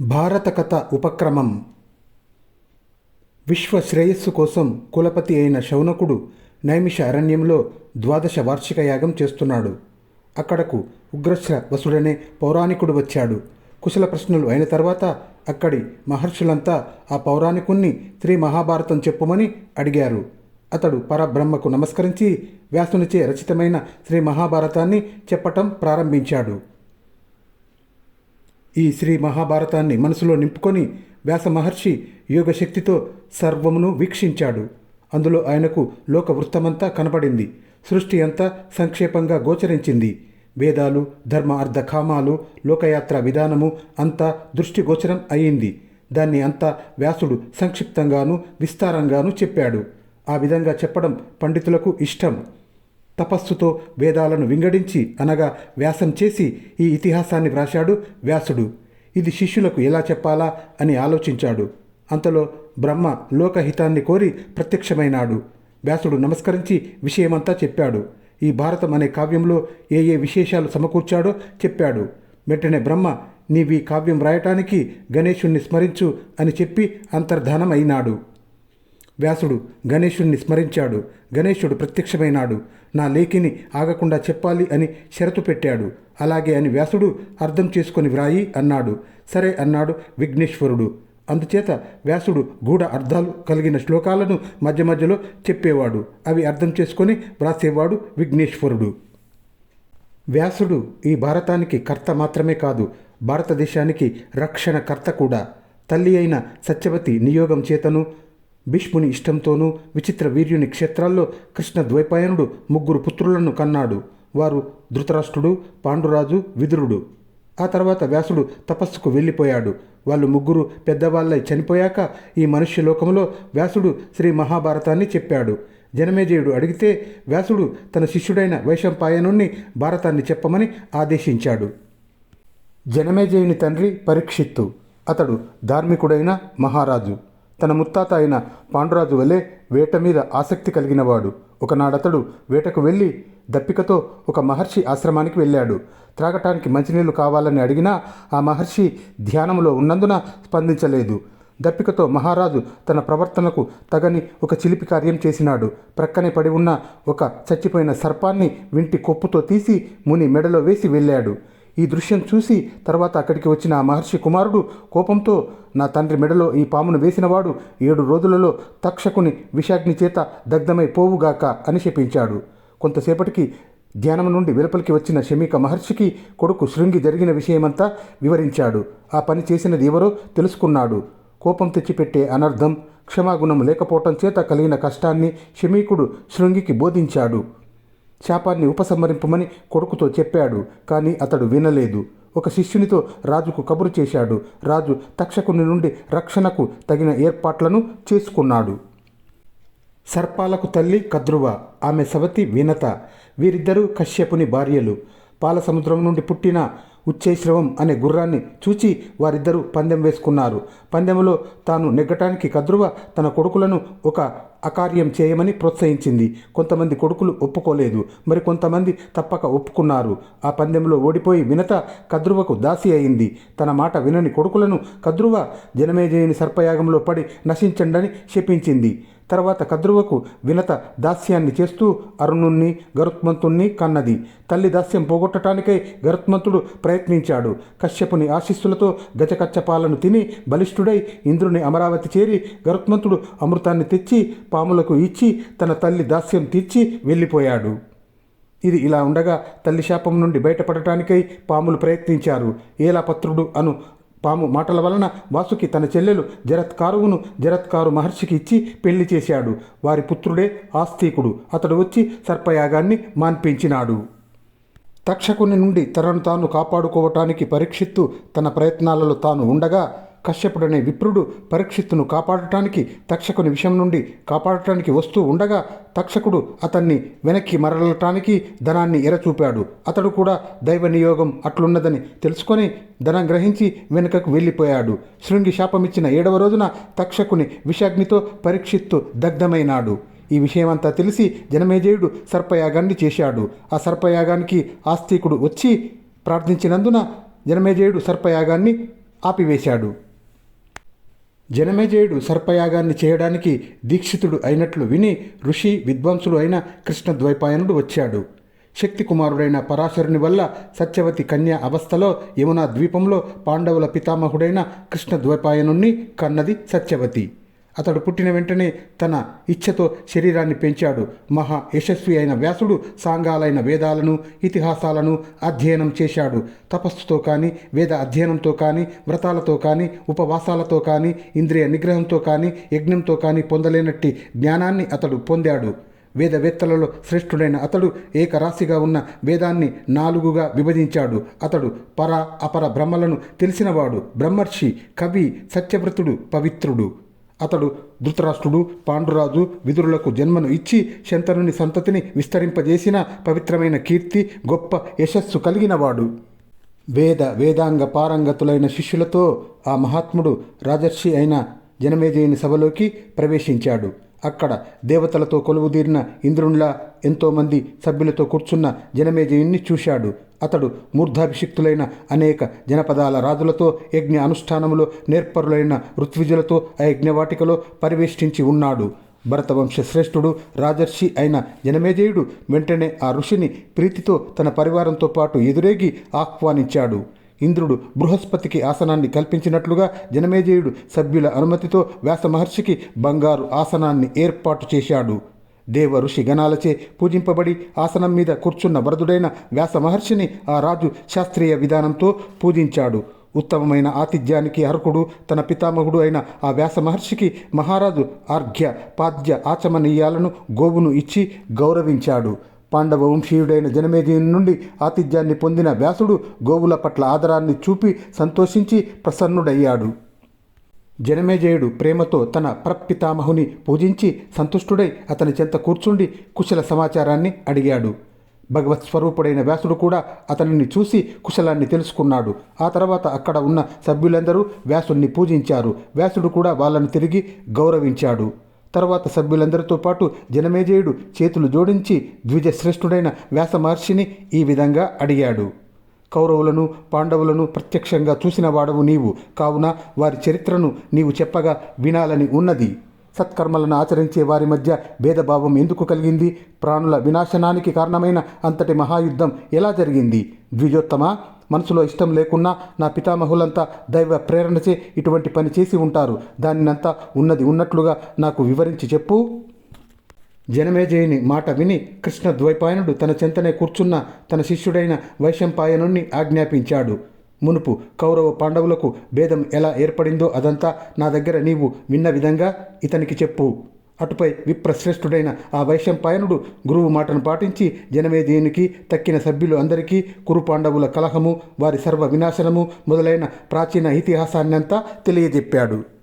భారత కథ ఉపక్రమం. విశ్వ శ్రేయస్సు కోసం కులపతి అయిన శౌనకుడు నైమిష అరణ్యంలో ద్వాదశ వార్షిక యాగం చేస్తున్నాడు. అక్కడకు ఉగ్రశ్ర వసుడనే పౌరాణికుడు వచ్చాడు. కుశల ప్రశ్నలు అయిన తర్వాత అక్కడి మహర్షులంతా ఆ పౌరాణికుణ్ణి శ్రీ మహాభారతం చెప్పుమని అడిగారు. అతడు పరబ్రహ్మకు నమస్కరించి వ్యాసునిచే రచితమైన శ్రీ మహాభారతాన్ని చెప్పటం ప్రారంభించాడు. ఈ శ్రీ మహాభారతాన్ని మనసులో నింపుకొని వ్యాస మహర్షి యోగశక్తితో సర్వమును వీక్షించాడు. అందులో ఆయనకు లోక వృత్తమంతా కనపడింది. సృష్టి అంతా సంక్షేపంగా గోచరించింది. వేదాలు ధర్మ అర్ధ కామాలు లోకయాత్ర విధానము అంతా దృష్టిగోచరం అయింది. దాన్ని అంతా వ్యాసుడు సంక్షిప్తంగాను విస్తారంగాను చెప్పాడు. ఆ విధంగా చెప్పడం పండితులకు ఇష్టం. తపస్సుతో వేదాలను వింగడించి అనగా వ్యాసం చేసి ఈ ఇతిహాసాన్ని వ్రాశాడు వ్యాసుడు. ఇది శిష్యులకు ఎలా చెప్పాలా అని ఆలోచించాడు. అంతలో బ్రహ్మ లోకహితాన్ని కోరి ప్రత్యక్షమైనాడు. వ్యాసుడు నమస్కరించి విషయమంతా చెప్పాడు. ఈ భారతం అనే కావ్యంలో ఏ ఏ విశేషాలు సమకూర్చాడో చెప్పాడు. వెంటనే బ్రహ్మ నీవి కావ్యం వ్రాయటానికి గణేశుణ్ణి స్మరించు అని చెప్పి అంతర్ధానం అయినాడు వ్యాసుడు గణేశుణ్ణి స్మరించాడు. గణేశుడు ప్రత్యక్షమైనాడు. నా లేఖిని ఆగకుండా చెప్పాలి అని షరతు పెట్టాడు. అలాగే అని వ్యాసుడు అర్థం చేసుకొని వ్రాయి అన్నాడు. సరే అన్నాడు విఘ్నేశ్వరుడు. అందుచేత వ్యాసుడు గూఢ అర్థాలు కలిగిన శ్లోకాలను మధ్య మధ్యలో చెప్పేవాడు. అవి అర్థం చేసుకొని వ్రాసేవాడు విఘ్నేశ్వరుడు. వ్యాసుడు ఈ భారతానికి కర్త మాత్రమే కాదు భారతదేశానికి రక్షణ కర్త కూడా. తల్లి అయిన సత్యవతి నియోగం చేతను భీష్ముని ఇష్టంతోనూ విచిత్ర వీర్యుని క్షేత్రాల్లో కృష్ణ ద్వైపాయనుడు ముగ్గురు పుత్రులను కన్నాడు. వారు ధృతరాష్ట్రుడు పాండురాజు విదురుడు. ఆ తర్వాత వ్యాసుడు తపస్సుకు వెళ్ళిపోయాడు. వాళ్ళు ముగ్గురు పెద్దవాళ్ళై చనిపోయాక ఈ మనుష్యలోకంలో వ్యాసుడు శ్రీ మహాభారతాన్ని చెప్పాడు. జనమేజయుడు అడిగితే వ్యాసుడు తన శిష్యుడైన వైశంపాయనుణ్ణి భారతాన్ని చెప్పమని ఆదేశించాడు. జనమేజయుని తండ్రి పరీక్షిత్తు. అతడు ధార్మికుడైన మహారాజు. తన ముత్తాత అయిన పాండురాజు వలె వేట మీద ఆసక్తి కలిగినవాడు. ఒకనాడతడు వేటకు వెళ్ళి దప్పికతో ఒక మహర్షి ఆశ్రమానికి వెళ్ళాడు. త్రాగటానికి మంచినీళ్ళు కావాలని అడిగినా ఆ మహర్షి ధ్యానంలో ఉన్నందున స్పందించలేదు. దప్పికతో మహారాజు తన ప్రవర్తనకు తగని ఒక చిలిపి కార్యం చేసినాడు. ప్రక్కనే పడి ఉన్న ఒక చచ్చిపోయిన సర్పాన్ని వింటి కొప్పుతో తీసి ముని మెడలో వేసి వెళ్ళాడు. ఈ దృశ్యం చూసి తర్వాత అక్కడికి వచ్చిన మహర్షి కుమారుడు కోపంతో నా తండ్రి మెడలో ఈ పామును వేసినవాడు ఏడు రోజులలో తక్షకుని విషాగ్ని చేత దగ్ధమై పోవుగాక అని శపించాడు కొంతసేపటికి ధ్యానం నుండి వెలుపలికి వచ్చిన శమీక మహర్షికి కొడుకు శృంగి జరిగిన విషయమంతా వివరించాడు. ఆ పని చేసినది ఎవరో తెలుసుకున్నాడు. కోపం తెచ్చిపెట్టే అనర్థం క్షమాగుణం లేకపోవటం చేత కలిగిన కష్టాన్ని శమీకుడు శృంగికి బోధించాడు. శాపాన్ని ఉపసంహరింపమని కొడుకుతో చెప్పాడు కానీ అతడు వినలేదు. ఒక శిష్యునితో రాజుకు కబురు చేశాడు. రాజు తక్షకుని నుండి రక్షణకు తగిన ఏర్పాట్లను చేసుకున్నాడు. సర్పాలకు తల్లి కద్రువ ఆమె సవతి వినత. వీరిద్దరూ కశ్యపుని భార్యలు. పాలసముద్రం నుండి పుట్టిన ఉచ్చేశ్రవం అనే గుర్రాన్ని చూచి వారిద్దరూ పందెం వేసుకున్నారు. పందెంలో తాను నెగ్గటానికి కద్రువ తన కొడుకులను ఒక అకార్యం చేయమని ప్రోత్సహించింది. కొంతమంది కొడుకులు ఒప్పుకోలేదు. మరి కొంతమంది తప్పక ఒప్పుకున్నారు. ఆ పందెంలో ఓడిపోయి వినత కద్రువకు దాసి అయింది. తన మాట వినని కొడుకులను కద్రువ జనమేజయుని సర్పయాగంలో పడి నశించండని శపించింది. తర్వాత కద్రువకు వినత దాస్యాన్ని చేస్తూ అరుణుణ్ణి గరుత్మంతుణ్ణి కన్నది. తల్లి దాస్యం పోగొట్టడానికై గరుత్మంతుడు ప్రయత్నించాడు. కశ్యపుని ఆశీస్సులతో గజకచ్చపాలను తిని బలిష్ఠుడై ఇంద్రుని అమరావతి చేరి గరుత్మంతుడు అమృతాన్ని తెచ్చి పాములకు ఇచ్చి తన తల్లి దాస్యం తీర్చి వెళ్ళిపోయాడు. ఇది ఇలా ఉండగా తల్లి శాపం నుండి బయటపడటానికై పాములు ప్రయత్నించారు. ఏలాపత్రుడు అను పాము మాటల వలన వాసుకి తన చెల్లెలు జరత్కారువును జరత్కారు మహర్షికి ఇచ్చి పెళ్ళి చేశాడు. వారి పుత్రుడే ఆస్తికుడు. అతడు వచ్చి సర్పయాగాన్ని మాన్పించినాడు. తక్షకుని నుండి తనను తాను కాపాడుకోవటానికి పరీక్షిత్తు తన ప్రయత్నాలలో తాను ఉండగా కశ్యపుడనే విప్రుడు పరీక్షిత్తును కాపాడటానికి తక్షకుని విషయం నుండి కాపాడటానికి వస్తూ ఉండగా తక్షకుడు అతన్ని వెనక్కి మరలటానికి ధనాన్ని ఎరచూపాడు. అతడు కూడా దైవ నియోగం అట్లున్నదని తెలుసుకొని ధనం గ్రహించి వెనుకకు వెళ్ళిపోయాడు. శృంగి శాపమిచ్చిన ఏడవ రోజున తక్షకుని విషాగ్నితో పరీక్షిత్తు దగ్ధమైనాడు. ఈ విషయమంతా తెలిసి జనమేజయుడు సర్పయాగాన్ని చేశాడు. ఆ సర్పయాగానికి ఆస్తికుడు వచ్చి ప్రార్థించినందున జనమేజయుడు సర్పయాగాన్ని ఆపివేశాడు. జనమేజయుడు సర్పయాగాన్ని చేయడానికి దీక్షితుడు అయినట్లు విని ఋషి విద్వాంసుడు అయిన కృష్ణద్వైపాయనుడు వచ్చాడు. శక్తి కుమారుడైన పరాశరుని వల్ల సత్యవతి కన్య అవస్థలో యమునా ద్వీపంలో పాండవుల పితామహుడైన కృష్ణద్వైపాయనుణ్ణి కన్నది సత్యవతి. అతడు పుట్టిన వెంటనే తన ఇచ్ఛతో శరీరాన్ని పెంచాడు. మహా యశస్వి అయిన వ్యాసుడు సాంగాలైన వేదాలను ఇతిహాసాలను అధ్యయనం చేశాడు. తపస్సుతో కానీ వేద అధ్యయనంతో కానీ వ్రతాలతో కానీ ఉపవాసాలతో కానీ ఇంద్రియ నిగ్రహంతో కానీ యజ్ఞంతో కానీ పొందలేనట్టి జ్ఞానాన్ని అతడు పొందాడు. వేదవేత్తలలో శ్రేష్ఠుడైన అతడు ఏకరాశిగా ఉన్న వేదాన్ని నాలుగుగా విభజించాడు. అతడు పర అపర బ్రహ్మలను తెలిసినవాడు. బ్రహ్మర్షి కవి సత్యవ్రతుడు పవిత్రుడు. అతడు ధృతరాష్ట్రుడు పాండురాజు విదురులకు జన్మను ఇచ్చి శంతనుని సంతతిని విస్తరింపజేసిన పవిత్రమైన కీర్తి గొప్ప యశస్సు కలిగినవాడు. వేద వేదాంగ పారంగతులైన శిష్యులతో ఆ మహాత్ముడు రాజర్షి అయిన జనమేజయుని సభలోకి ప్రవేశించాడు. అక్కడ దేవతలతో కొలువుదీరిన ఇంద్రునిలా ఎంతోమంది సభ్యులతో కూర్చున్న జనమేజయుణ్ణి చూశాడు. అతడు మూర్ధాభిషిక్తులైన అనేక జనపదాల రాజులతో యజ్ఞ అనుష్ఠానములో నేర్పరులైన ఋత్విజులతో ఆ యజ్ఞవాటికలో పరివేష్టించి ఉన్నాడు. భరతవంశ శ్రేష్ఠుడు రాజర్షి అయిన జనమేజయుడు వెంటనే ఆ ఋషిని ప్రీతితో తన పరివారంతో పాటు ఎదురేగి ఆహ్వానించాడు. ఇంద్రుడు బృహస్పతికి ఆసనాన్ని కల్పించినట్లుగా జనమేజయుడు సభ్యుల అనుమతితో వ్యాస మహర్షికి బంగారు ఆసనాన్ని ఏర్పాటు చేశాడు. దేవ ఋషి గణాలచే పూజింపబడి ఆసనం మీద కూర్చున్న వరదుడైన వ్యాస మహర్షిని ఆ రాజు శాస్త్రీయ విధానంతో పూజించాడు. ఉత్తమమైన ఆతిథ్యానికి అర్హుడు తన పితామహుడు అయిన ఆ వ్యాస మహర్షికి మహారాజు ఆర్ఘ్య పాద్య ఆచమనీయాలను గోవును ఇచ్చి గౌరవించాడు. పాండవ వంశీయుడైన జనమేజయుని నుండి ఆతిథ్యాన్ని పొందిన వ్యాసుడు గోవుల పట్ల ఆదరాన్ని చూపి సంతోషించి ప్రసన్నుడయ్యాడు. జనమేజయుడు ప్రేమతో తన ప్రపితామహుని పూజించి సంతుష్టుడై అతని చెంత కూర్చుండి కుశల సమాచారాన్ని అడిగాడు. భగవత్ స్వరూపుడైన వ్యాసుడు కూడా అతనిని చూసి కుశలాన్ని తెలుసుకున్నాడు. ఆ తర్వాత అక్కడ ఉన్న సభ్యులందరూ వ్యాసుణ్ణి పూజించారు. వ్యాసుడు కూడా వాళ్ళని తిరిగి గౌరవించాడు. తర్వాత సభ్యులందరితో పాటు జనమేజయుడు చేతులు జోడించి ద్విజశ్రేష్ఠుడైన వ్యాస మహర్షిని ఈ విధంగా అడిగాడు. కౌరవులను పాండవులను ప్రత్యక్షంగా చూసిన వాడవు నీవు. కావున వారి చరిత్రను నీవు చెప్పగా వినాలని ఉన్నది. సత్కర్మలను ఆచరించే వారి మధ్య భేదభావం ఎందుకు కలిగింది? ప్రాణుల వినాశనానికి కారణమైన అంతటి మహాయుద్ధం ఎలా జరిగింది? ద్విజోత్తమ? మనసులో ఇష్టం లేకున్నా నా పితామహులంతా దైవ ప్రేరణచే ఇటువంటి పని చేసి ఉంటారు. దానినంతా ఉన్నది ఉన్నట్లుగా నాకు వివరించి చెప్పు. జనమేజయుని మాట విని కృష్ణ ద్వైపాయనుడు తన చెంతనే కూర్చున్న తన శిష్యుడైన వైశంపాయనుణ్ణి ఆజ్ఞాపించాడు. మునుపు కౌరవ పాండవులకు భేదం ఎలా ఏర్పడిందో అదంతా నా దగ్గర నీవు విన్న విధంగా ఇతనికి చెప్పు. అటుపై విప్రశ్రేష్ఠుడైన ఆ వైశంపాయనుడు గురువు మాటను పాటించి జనమేజయునికి తక్కిన సభ్యులు అందరికీ కురు పాండవుల కలహము వారి సర్వ వినాశనము మొదలైన ప్రాచీన ఇతిహాసాన్నంతా తెలియజెప్పాడు.